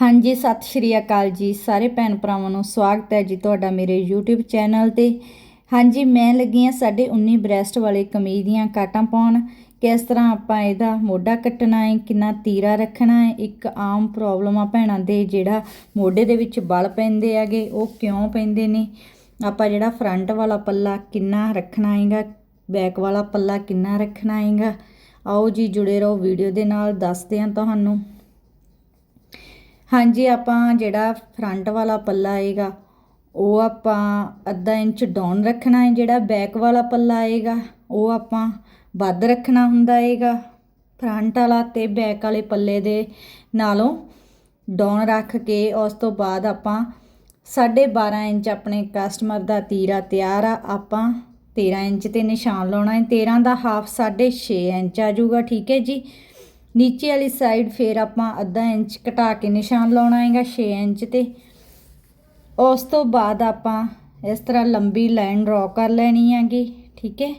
ਹਾਂਜੀ, ਸਤਿ ਸ਼੍ਰੀ ਅਕਾਲ ਜੀ। ਸਾਰੇ ਭੈਣ ਭਰਾਵਾਂ ਨੂੰ ਸਵਾਗਤ ਹੈ ਜੀ ਤੁਹਾਡਾ ਮੇਰੇ YouTube ਚੈਨਲ ਤੇ। ਹਾਂਜੀ, ਮੈਂ ਲੱਗੀ ਆ ਸਾਡੇ 19 ਬ੍ਰੈਸਟ ਵਾਲੇ ਕਮੀਜ਼ ਦੀਆਂ ਕਾਟਾਂ ਪਾਉਣ। ਕਿਸ ਤਰ੍ਹਾਂ ਆਪਾਂ ਇਹਦਾ ਮੋਢਾ ਕੱਟਣਾ ਹੈ, ਕਿੰਨਾ ਤੀਰਾ ਰੱਖਣਾ ਹੈ, ਇੱਕ ਆਮ ਪ੍ਰੋਬਲਮ ਆ ਭੈਣਾਂ ਦੇ ਜਿਹੜਾ ਮੋਢੇ ਦੇ ਵਿੱਚ ਬਲ ਪੈਂਦੇ ਹੈਗੇ, ਉਹ ਕਿਉਂ ਪੈਂਦੇ ਨੇ? ਆਪਾਂ ਜਿਹੜਾ ਫਰੰਟ ਵਾਲਾ ਪੱਲਾ ਕਿੰਨਾ ਰੱਖਣਾ ਹੈਗਾ ਬੈਕ ਵਾਲਾ ਪੱਲਾ ਕਿੰਨਾ ਰੱਖਣਾ ਹੈਗਾ, ਆਓ ਜੀ ਜੁੜੇ ਰਹੋ ਵੀਡੀਓ ਦੇ ਨਾਲ, ਦੱਸਦੇ ਹਾਂ ਤੁਹਾਨੂੰ। ਹਾਂਜੀ, ਆਪਾਂ ਜਿਹੜਾ ਫਰੰਟ ਵਾਲਾ ਪੱਲਾ ਆਏਗਾ, ਉਹ ਆਪਾਂ ਅੱਧਾ ਇੰਚ ਡਾਊਨ ਰੱਖਣਾ ਹੈ, ਜਿਹੜਾ ਬੈਕ ਵਾਲਾ ਪੱਲਾ ਆਏਗਾ, ਉਹ ਆਪਾਂ ਵੱਧ ਰੱਖਣਾ ਹੁੰਦਾ ਹੈਗਾ ਫਰੰਟ ਵਾਲਾ ਤੇ ਬੈਕ ਵਾਲੇ ਪੱਲੇ ਦੇ ਨਾਲੋਂ ਡਾਊਨ ਰੱਖ ਕੇ, ਉਸ ਤੋਂ ਬਾਅਦ ਆਪਾਂ 12.5 ਇੰਚ ਆਪਣੇ ਕਸਟਮਰ ਦਾ ਤੀਰਾ ਤਿਆਰ ਆ, ਆਪਾਂ 13 ਇੰਚ ਤੇ ਨਿਸ਼ਾਨ ਲਾਉਣਾ ਹੈ। 13 ਦਾ ਹਾਫ 6.5 ਇੰਚ ਆ ਜਾਊਗਾ, ਠੀਕ ਹੈ ਜੀ। ਨੀਚੇ ਵਾਲੀ ਸਾਈਡ ਫੇਰ ਆਪਾਂ ਅੱਧਾ ਇੰਚ ਘਟਾ ਕੇ ਨਿਸ਼ਾਨ ਲਾਉਣਾ ਹੈਗਾ 6 ਇੰਚ ਤੇ। ਉਸ ਤੋਂ ਬਾਅਦ ਆਪਾਂ ਇਸ ਤਰ੍ਹਾਂ ਲੰਬੀ ਲਾਈਨ ਡਰਾ ਕਰ ਲੈਣੀ ਹੈਗੀ, ਠੀਕ ਹੈ।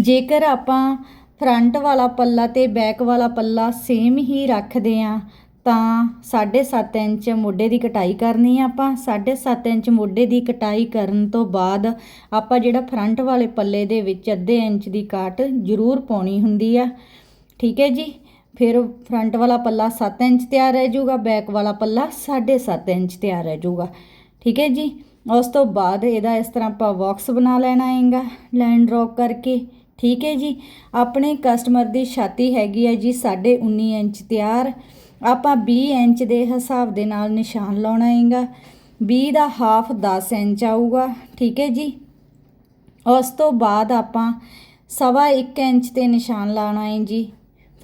ਜੇਕਰ ਆਪਾਂ ਫਰੰਟ ਵਾਲਾ ਪੱਲਾ ਤੇ ਬੈਕ ਵਾਲਾ ਪੱਲਾ ਸੇਮ ਹੀ ਰੱਖਦੇ ਆ ਤਾਂ 7.5 ਇੰਚ ਮੋਢੇ ਦੀ ਕਟਾਈ ਕਰਨੀ ਆ ਆਪਾਂ। 7.5 ਇੰਚ ਮੋਢੇ ਦੀ ਕਟਾਈ ਕਰਨ ਤੋਂ ਬਾਅਦ ਆਪਾਂ ਜਿਹੜਾ ਫਰੰਟ ਵਾਲੇ ਪੱਲੇ ਦੇ ਵਿੱਚ ਅੱਧੇ ਇੰਚ ਦੀ ਕਾਟ ਜ਼ਰੂਰ ਪਾਉਣੀ ਹੁੰਦੀ ਆ। ਠੀਕ ਹੈ ਜੀ? ਫਿਰ ਫਰੰਟ ਵਾਲਾ ਪੱਲਾ 7 ਇੰਚ ਤਿਆਰ ਰਹਿ ਜਾਊਗਾ ਬੈਕ ਵਾਲਾ ਪੱਲਾ 7.5 ਇੰਚ ਤਿਆਰ ਰਹਿ ਜਾਊਗਾ। ਠੀਕ ਹੈ ਜੀ? ਉਸ ਤੋਂ ਬਾਅਦ ਇਹਦਾ ਇਸ ਤਰ੍ਹਾਂ ਆਪਾਂ ਬਾਕਸ ਬਣਾ ਲੈਣਾ ਹੈਗਾ ਲਾਈਨ ਡਰਾ ਕਰਕੇ। ਠੀਕ ਹੈ ਜੀ? ਆਪਣੇ ਕਸਟਮਰ ਦੀ ਛਾਤੀ ਹੈਗੀ ਹੈ ਜੀ 19.5 ਇੰਚ ਤਿਆਰ। ਆਪਾਂ 20 ਇੰਚ ਦੇ ਹਿਸਾਬ ਦੇ ਨਾਲ ਨਿਸ਼ਾਨ ਲਾਉਣਾ ਹੈਗਾ। 20 ਦਾ ਹਾਫ 10 ਇੰਚ ਆਊਗਾ। ਠੀਕ ਹੈ ਜੀ? ਉਸ ਤੋਂ ਬਾਅਦ ਆਪਾਂ ਸਵਾ 1 ਇੰਚ ਤੇ ਨਿਸ਼ਾਨ ਲਾਉਣਾ ਹੈ ਜੀ।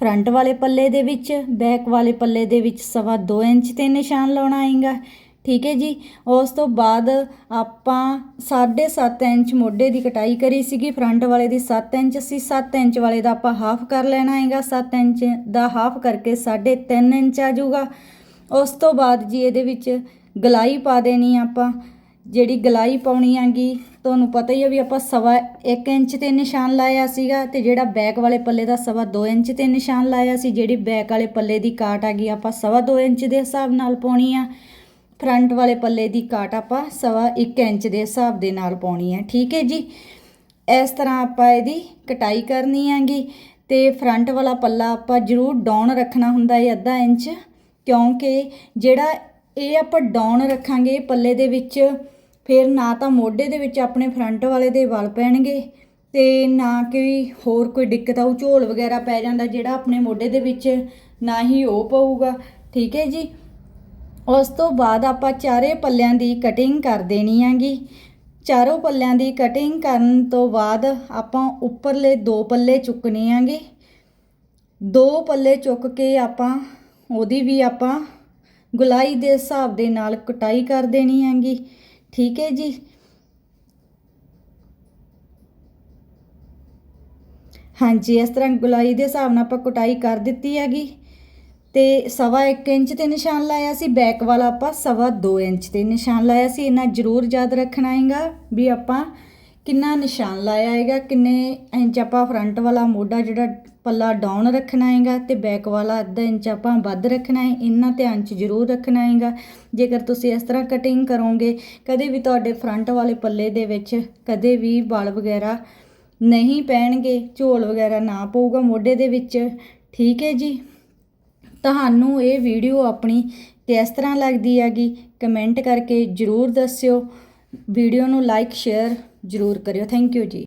ਫਰੰਟ ਵਾਲੇ ਪੱਲੇ ਦੇ ਵਿੱਚ, ਬੈਕ ਵਾਲੇ ਪੱਲੇ ਦੇ ਵਿੱਚ ਸਵਾ 2 ਇੰਚ ਤੇ ਨਿਸ਼ਾਨ ਲਾਉਣਾ ਹੈਗਾ ਠੀਕ ਹੈ ਜੀ? ਉਸ ਤੋਂ ਬਾਅਦ ਆਪਾਂ 7.5 ਇੰਚ ਮੋਢੇ ਦੀ ਕਟਾਈ ਕਰੀ ਸੀਗੀ। ਫਰੰਟ ਵਾਲੇ ਦੀ 7 ਇੰਚ ਸੀ। 7 ਇੰਚ ਵਾਲੇ ਦਾ ਆਪਾਂ ਹਾਫ ਕਰ ਲੈਣਾ ਹੈਗਾ 7 ਇੰਚ ਦਾ ਹਾਫ ਕਰਕੇ 3.5 ਇੰਚ ਆ ਜਾਊਗਾ। ਉਸ ਤੋਂ ਬਾਅਦ ਜੀ ਇਹਦੇ ਵਿੱਚ ਗਲਾਈ ਪਾ ਦੇਣੀ ਆਪਾਂ। ਜਿਹੜੀ ਗਲਾਈ ਪਾਉਣੀ ਆਂਗੀ ਤੁਹਾਨੂੰ ਪਤਾ ਹੀ ਆ ਵੀ ਆਪਾਂ ਸਵਾ 1 ਇੰਚ ਤੇ ਨਿਸ਼ਾਨ ਲਾਇਆ ਸੀਗਾ ਤੇ ਜਿਹੜਾ ਬੈਕ ਵਾਲੇ ਪੱਲੇ ਦਾ ਸਵਾ 2 ਇੰਚ ਤੇ ਨਿਸ਼ਾਨ ਲਾਇਆ ਸੀ, ਜਿਹੜੀ ਬੈਕ ਵਾਲੇ ਪੱਲੇ ਦੀ ਕਾਟ ਆ ਗਈ, ਆਪਾਂ ਸਵਾ 2 ਇੰਚ ਦੇ ਹਿਸਾਬ ਨਾਲ ਪਾਉਣੀ ਆ। ਫਰੰਟ ਵਾਲੇ ਪੱਲੇ ਦੀ ਕਾਟ ਆਪਾਂ ਸਵਾ 1 ਇੰਚ ਦੇ ਹਿਸਾਬ ਦੇ ਨਾਲ ਪਾਉਣੀ ਆ, ਠੀਕ ਹੈ ਜੀ? ਇਸ ਤਰ੍ਹਾਂ ਆਪਾਂ ਇਹਦੀ ਕਟਾਈ ਕਰਨੀ ਹੈਗੀ ਤੇ ਫਰੰਟ ਵਾਲਾ ਪੱਲਾ ਆਪਾਂ ਜ਼ਰੂਰ ਡਾਊਨ ਰੱਖਣਾ ਹੁੰਦਾ ਹੈ ਅੱਧਾ ਇੰਚ, ਕਿਉਂਕਿ ਜਿਹੜਾ ਇਹ ਆਪਾਂ ਡਾਊਨ ਰੱਖਾਂਗੇ ਪੱਲੇ ਦੇ ਵਿੱਚ ਫਿਰ ਨਾ ਤਾਂ ਮੋਢੇ ਦੇ ਵਿੱਚ ਆਪਣੇ ਫਰੰਟ ਵਾਲੇ ਦੇ ਵਲ ਪੈਣਗੇ ਤੇ ਨਾ ਕੋਈ ਹੋਰ ਕੋਈ ਦਿੱਕਤ ਆਉ ਝੋਲ ਵਗੈਰਾ ਪੈ ਜਾਂਦਾ ਜਿਹੜਾ ਆਪਣੇ ਮੋਢੇ ਦੇ ਵਿੱਚ, ਨਾ ਹੀ ਉਹ ਪਊਗਾ। ਠੀਕ ਹੈ ਜੀ? ਉਸ ਤੋਂ ਬਾਅਦ ਆਪਾਂ ਚਾਰੇ ਪੱਲਿਆਂ ਦੀ ਕਟਿੰਗ ਕਰ ਦੇਣੀ ਹੈਗੀ। ਚਾਰੋਂ ਪੱਲਿਆਂ ਦੀ ਕਟਿੰਗ ਕਰਨ ਤੋਂ ਬਾਅਦ ਆਪਾਂ ਉੱਪਰਲੇ ਦੋ ਪੱਲੇ ਚੁੱਕਨੇ ਆਂਗੇ ਦੋ ਪੱਲੇ ਚੁੱਕ ਕੇ ਆਪਾਂ ਉਹਦੀ ਵੀ ਆਪਾਂ ਗੁਲਾਈ ਦੇ ਹਿਸਾਬ ਦੇ ਨਾਲ ਕਟਾਈ ਕਰ ਦੇਣੀ ਹੈਗੀ। ਠੀਕ ਹੈ ਜੀ। ਹਾਂਜੀ, ਇਸ ਤਰ੍ਹਾਂ ਗੁਲਾਈ ਦੇ ਹਿਸਾਬ ਨਾਲ ਆਪਾਂ ਕਟਾਈ ਕਰ ਦਿੱਤੀ ਹੈਗੀ। ਤੇ ਸਵਾ 1 ਇੰਚ ਤੇ ਨਿਸ਼ਾਨ ਲਾਇਆ ਸੀ, ਬੈਕ ਵਾਲਾ ਆਪਾਂ ਸਵਾ 2 ਇੰਚ ਤੇ ਨਿਸ਼ਾਨ ਲਾਇਆ ਸੀ। ਇਹਨਾਂ ਜ਼ਰੂਰ ਯਾਦ ਰੱਖਣਾ ਹੈਗਾ ਵੀ ਆਪਾਂ ਕਿੰਨਾ ਨਿਸ਼ਾਨ ਲਾਇਆ ਹੈਗਾ, ਕਿੰਨੇ ਇੰਚ ਆਪਾਂ ਫਰੰਟ ਵਾਲਾ ਮੋਢਾ ਜਿਹੜਾ ਪੱਲਾ ਡਾਊਨ ਰੱਖਣਾ ਹੈਗਾ ਤੇ ਬੈਕ ਵਾਲਾ ਅੱਧਾ ਇੰਚ ਆਪਾਂ ਵੱਧ ਰੱਖਣਾ ਹੈ ਇਹਨਾਂ ਧਿਆਨ 'ਚ ਜ਼ਰੂਰ ਰੱਖਣਾ ਹੈਗਾ। ਜੇਕਰ ਤੁਸੀਂ ਇਸ ਤਰ੍ਹਾਂ ਕਟਿੰਗ ਕਰੋਗੇ, ਕਦੇ ਵੀ ਤੁਹਾਡੇ ਫਰੰਟ ਵਾਲੇ ਪੱਲੇ ਦੇ ਵਿੱਚ ਕਦੇ ਵੀ ਵਾਲ ਵਗੈਰਾ ਨਹੀਂ ਪੈਣਗੇ, ਝੋਲ ਵਗੈਰਾ ਨਾ ਪਊਗਾ ਮੋਢੇ ਦੇ ਵਿੱਚ, ਠੀਕ ਹੈ ਜੀ? ਤੁਹਾਨੂੰ ਇਹ ਵੀਡੀਓ ਆਪਣੀ ਕਿਸ ਤਰ੍ਹਾਂ ਲੱਗਦੀ ਹੈਗੀ ਕਮੈਂਟ ਕਰਕੇ ਜਰੂਰ ਦੱਸਿਓ। ਵੀਡੀਓ ਨੂੰ ਲਾਈਕ ਸ਼ੇਅਰ ਜਰੂਰ ਕਰਿਓ। ਥੈਂਕ ਯੂ ਜੀ।